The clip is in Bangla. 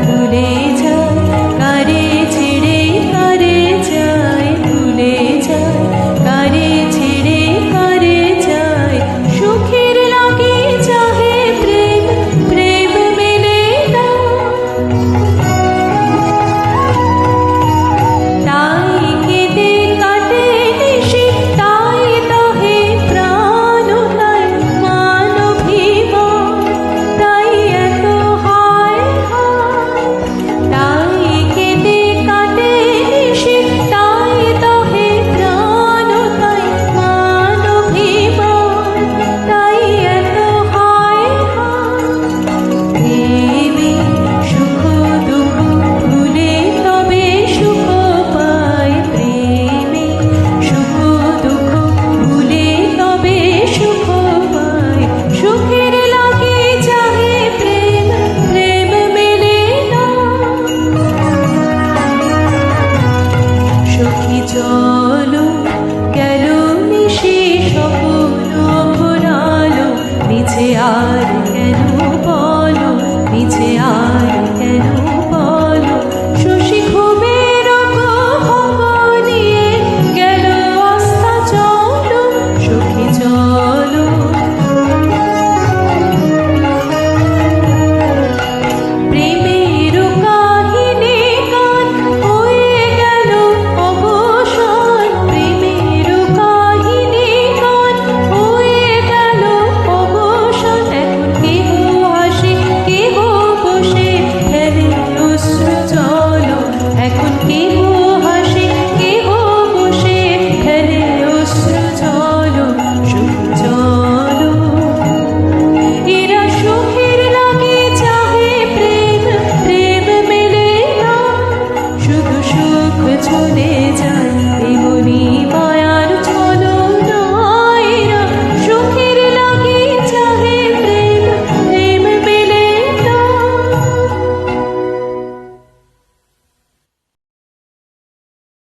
ফুলে পিছে আর কেন বলো পিছে আর today.